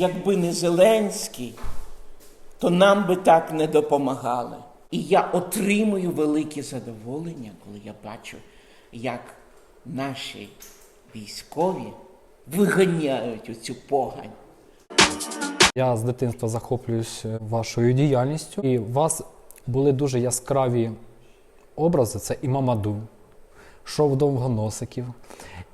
якби не Зеленський, то нам би так не допомагали. І я отримую велике задоволення, коли я бачу, як наші військові виганяють оцю погань. Я з дитинства захоплююсь е, вашою діяльністю, і у вас були дуже яскраві образи. Це і Мамаду, шоу довгоносиків.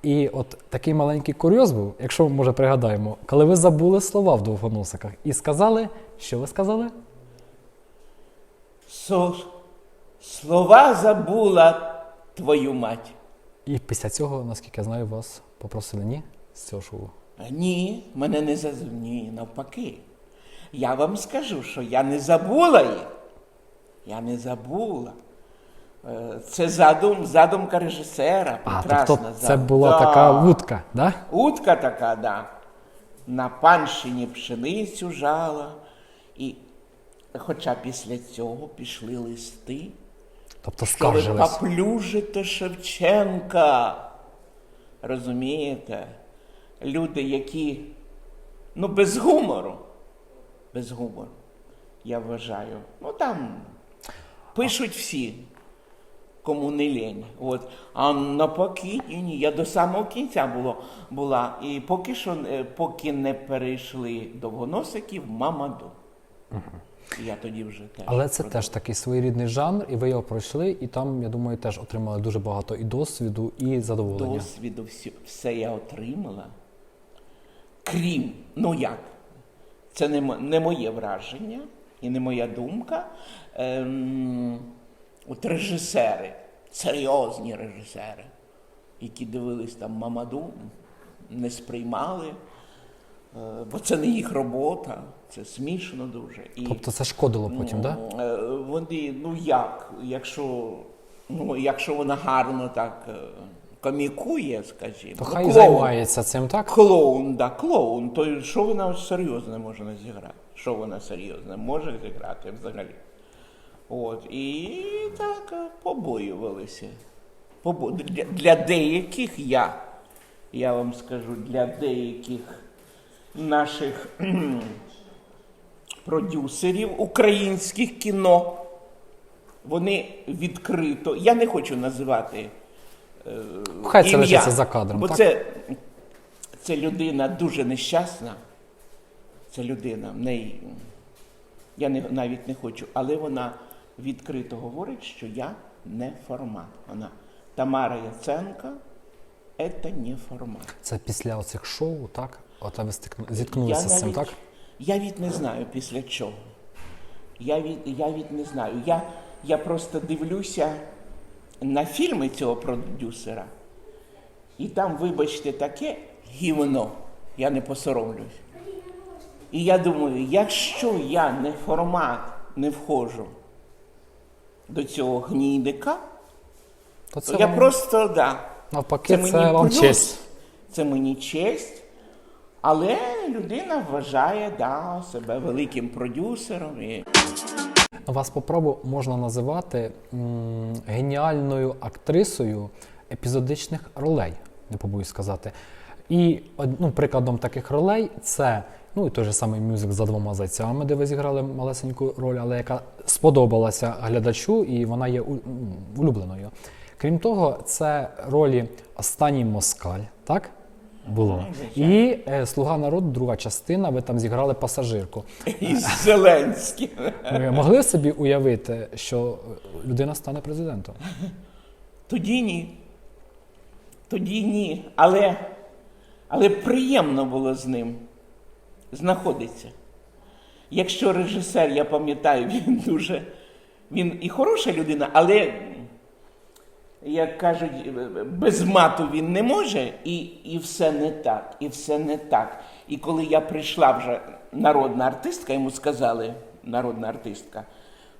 І от такий маленький курйоз був, якщо може пригадаємо, коли ви забули слова в довгоносиках і сказали, що ви сказали? Слова забула твою мать. І після цього, наскільки я знаю, вас попросили ні з цього шоу. А Ні, мене не. Ні, навпаки. Я вам скажу, що я не забула їх. Я не забула. Е, Це задум, задумка режисера. А, прекрасна тобто це була Да. така вудка, да? Утка така, да. На панщині пшеницю жала. І хоча після цього пішли листи, Тобто що ви поплюжите Шевченка. Розумієте? Люди, які ну, без гумору. Без гумору, я вважаю. Ну там пишуть всі, кому не лень. От. А навпаки, ні, ні, я до самого кінця було, була. І поки що, е, поки не перейшли довгоносиків, мамаду. Я тоді вже теж. Але це продовжую. теж такий своєрідний жанр, і ви його пройшли, і там, я думаю, теж отримали дуже багато і досвіду, і задоволення. досвіду все, все я отримала. Крім, ну як, це не, не моє враження і не моя думка. Ем, от режисери, серйозні режисери, які дивились там Мамаду, не сприймали, е, бо це не їх робота, це смішно дуже. І, Тобто це шкодило потім, так? Да? Е, Вони, ну як, якщо, ну, якщо вона гарно так е, комікує, скажімо. То ну, хай клоун. займається цим, так? Клоун, да, клоун. То що вона серйозне може зіграти? Що вона серйозне може зіграти взагалі? От, і так е, побоювалися. Побо... Для, для деяких я, я вам скажу, для деяких наших продюсерів українських кіно, вони відкрито. Я не хочу називати Хай це лишиться за кадром. Бо так? це, це людина дуже нещасна. Це людина, в неї, я не, навіть не хочу, але вона відкрито говорить, що я не формат. Вона Тамара Яценка це не формат. Це після оцих шоу, так? От ви зіткнулися з цим, так? Я від не знаю після чого. Я від, я від не знаю. Я, я просто дивлюся на фільми цього продюсера, і там, вибачте, таке гівно, я не посоромлюсь. І я думаю, якщо я не формат не входжу до цього гнійника, То то це я вам, просто да. навпаки, це, мені вам плюс, честь. Це мені честь. Але людина вважає да, себе великим продюсером. І... Вас попробу можна називати м, геніальною актрисою епізодичних ролей, не побоюсь сказати. І ну, прикладом таких ролей це ну, і той же самий мюзик за двома зайцями, де ви зіграли малесеньку роль, але яка сподобалася глядачу, і вона є улюбленою. Крім того, це ролі Останній москаль, так? Було. І е, Слуга народу, друга частина, ви там зіграли пасажирку. Із Зеленським. Ви могли собі уявити, що людина стане президентом? Тоді ні. Тоді ні. Але, але приємно було з ним знаходитися. Якщо режисер, я пам'ятаю, він дуже. Він і хороша людина, але, як кажуть, без мату він не може, і, і все не так, і все не так. І коли я прийшла вже народна артистка, йому сказали, народна артистка,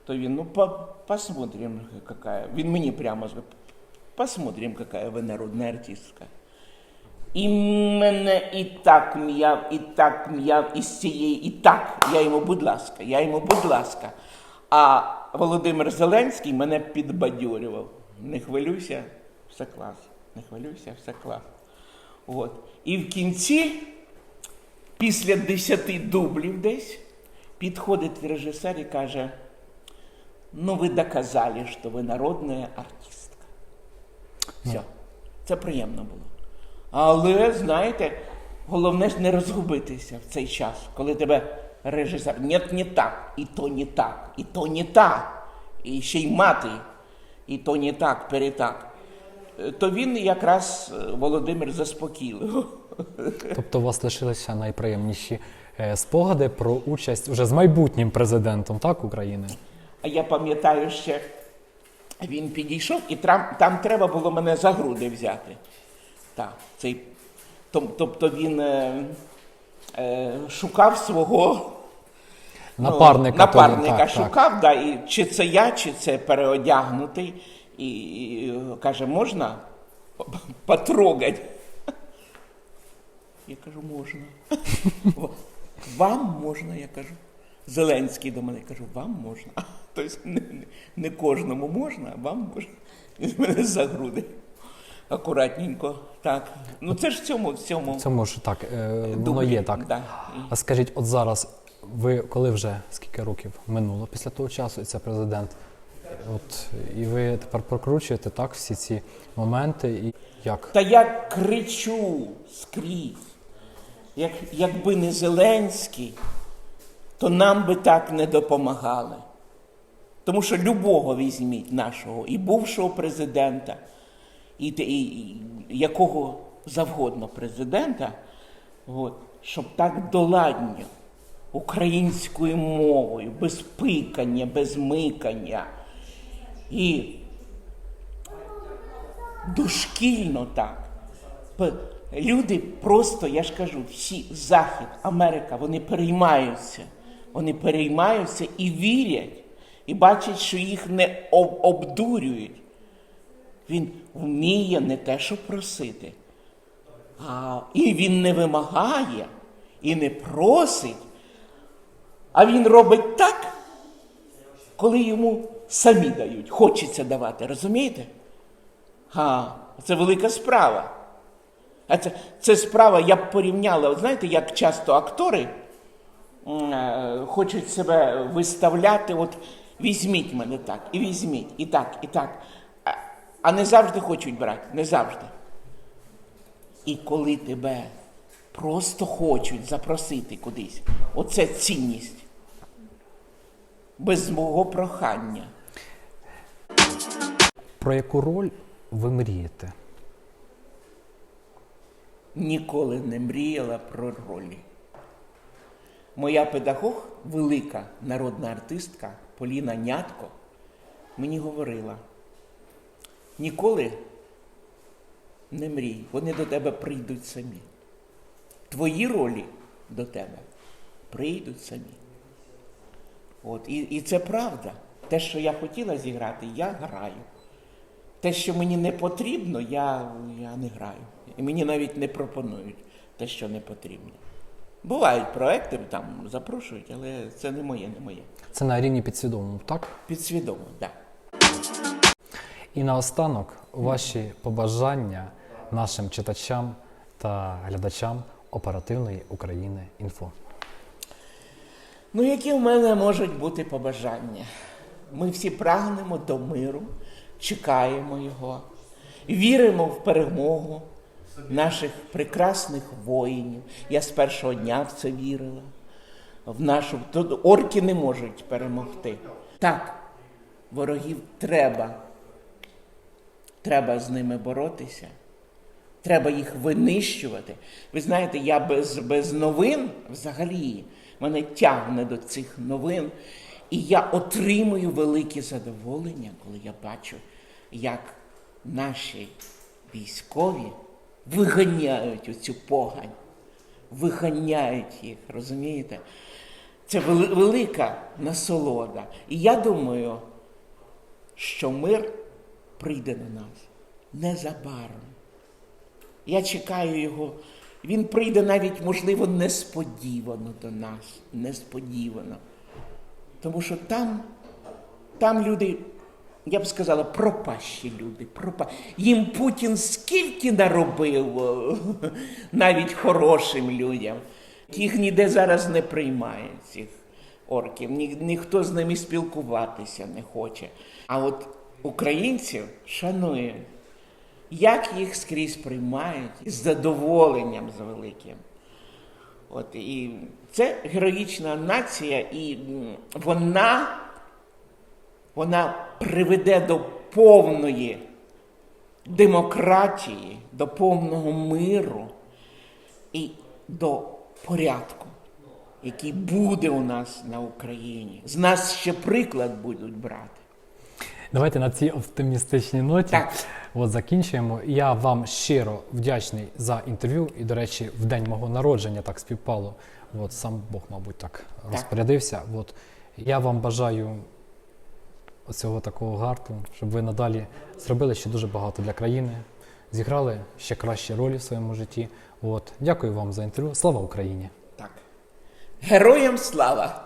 то він, ну, по, посмотрим, какая. Він мені прямо сказав, посмотрим, какая ви народна артистка. І мене і так м'яв, і так м'яв із цієї, і так. Я йому, будь ласка, я йому, будь ласка. А Володимир Зеленський мене підбадьорював. Не хвилюйся, все клас. Не хвилюйся, все клас. От. І в кінці після 10 дублів десь підходить режисер і каже: ну, ви доказали, що ви народна артистка. Все. Це приємно було. Але, знаєте, головне ж не розгубитися в цей час, коли тебе режисер. Ні, не так, і то не так, і то не так, і ще й мати, і то не так, перетак. Е, То він якраз е, Володимир заспокійливо. Тобто у вас лишилися найприємніші е, спогади про участь вже з майбутнім президентом так, України. А я пам'ятаю ще, він підійшов, і там, там треба було мене за груди взяти. Так, цей, тобто він е, е, шукав свого ну, Напарника. напарника того, так, шукав, Да, і чи це я, чи це переодягнутий, і, і каже, можна потрогати? Я кажу, можна. Вам можна, я кажу. Зеленський до мене кажу, вам можна. Тобто не, не, не кожному можна, а вам можна. Він мене за груди. Акуратненько. Так. Ну це ж в цьому, в цьому. Цьому ж так, е, воно дублі, є так. Да. А скажіть, от зараз ви коли вже скільки років минуло після того часу, і це президент? От і ви тепер прокручуєте так всі ці моменти, і як Та я кричу скрізь. Як, якби не Зеленський, то нам би так не допомагали. Тому що любого візьміть нашого і бувшого президента, і, і, якого завгодно президента, от, щоб так доладньо українською мовою, без пикання, без микання. І дошкільно так. Люди просто, я ж кажу, всі Захід, Америка, вони переймаються. Вони переймаються і вірять, і бачать, що їх не об- обдурюють. Він вміє не те, що просити, а і він не вимагає, і не просить, а він робить так, коли йому самі дають, хочеться давати, розумієте? А, це велика справа. А це, це справа, я б порівняла, знаєте, як часто актори е, хочуть себе виставляти, от візьміть мене так, і візьміть, і так, і так. А, не завжди хочуть брати, не завжди. І коли тебе просто хочуть запросити кудись, оце цінність. Без мого прохання. про яку роль ви мрієте? ніколи не мріяла про ролі. Моя педагог, велика народна артистка Поліна Нятко, мені говорила: ніколи не мрій, вони до тебе прийдуть самі. Твої ролі до тебе прийдуть самі. От, і, і це правда. Те, що я хотіла зіграти, я граю. Те, що мені не потрібно, я, я не граю. І мені навіть не пропонують те, що не потрібно. Бувають проекти, там запрошують, але це не моє, не моє. Це на рівні підсвідомому, так? Підсвідомо, так. І наостанок ваші побажання нашим читачам та глядачам оперативної України інфо. Ну, які в мене можуть бути побажання? Ми всі прагнемо до миру, чекаємо його, віримо в перемогу наших прекрасних воїнів. Я з першого дня в це вірила. В нашу орки не можуть перемогти. Так, ворогів треба. Треба з ними боротися. Треба їх винищувати. Ви знаєте, я без, без новин взагалі мене тягне до цих новин. І я отримую велике задоволення, коли я бачу, як наші військові виганяють оцю погань, виганяють їх, розумієте? Це велика насолода. І я думаю, що мир прийде на нас незабаром. Я чекаю його. Він прийде навіть, можливо, несподівано до нас. Несподівано. Тому що там, там люди, я б сказала, пропащі люди. Пропа... Їм Путін скільки наробив, навіть хорошим людям. Їх ніде зараз не приймає, цих орків. Ні, ніхто з ними спілкуватися не хоче. А от українців шанує. Як їх скрізь приймають з задоволенням з великим. От, і це героїчна нація, і вона, вона приведе до повної демократії, до повного миру і до порядку, який буде у нас на Україні. З нас ще приклад будуть брати. Давайте на цій оптимістичній ноті Так. от закінчуємо. Я вам щиро вдячний за інтерв'ю. І, до речі, в день мого народження так співпало. От сам Бог, мабуть, так розпорядився. От я вам бажаю оцього такого гарту, щоб ви надалі зробили ще дуже багато для країни, зіграли ще кращі ролі в своєму житті. От дякую вам за інтерв'ю. Слава Україні! Так. Героям слава!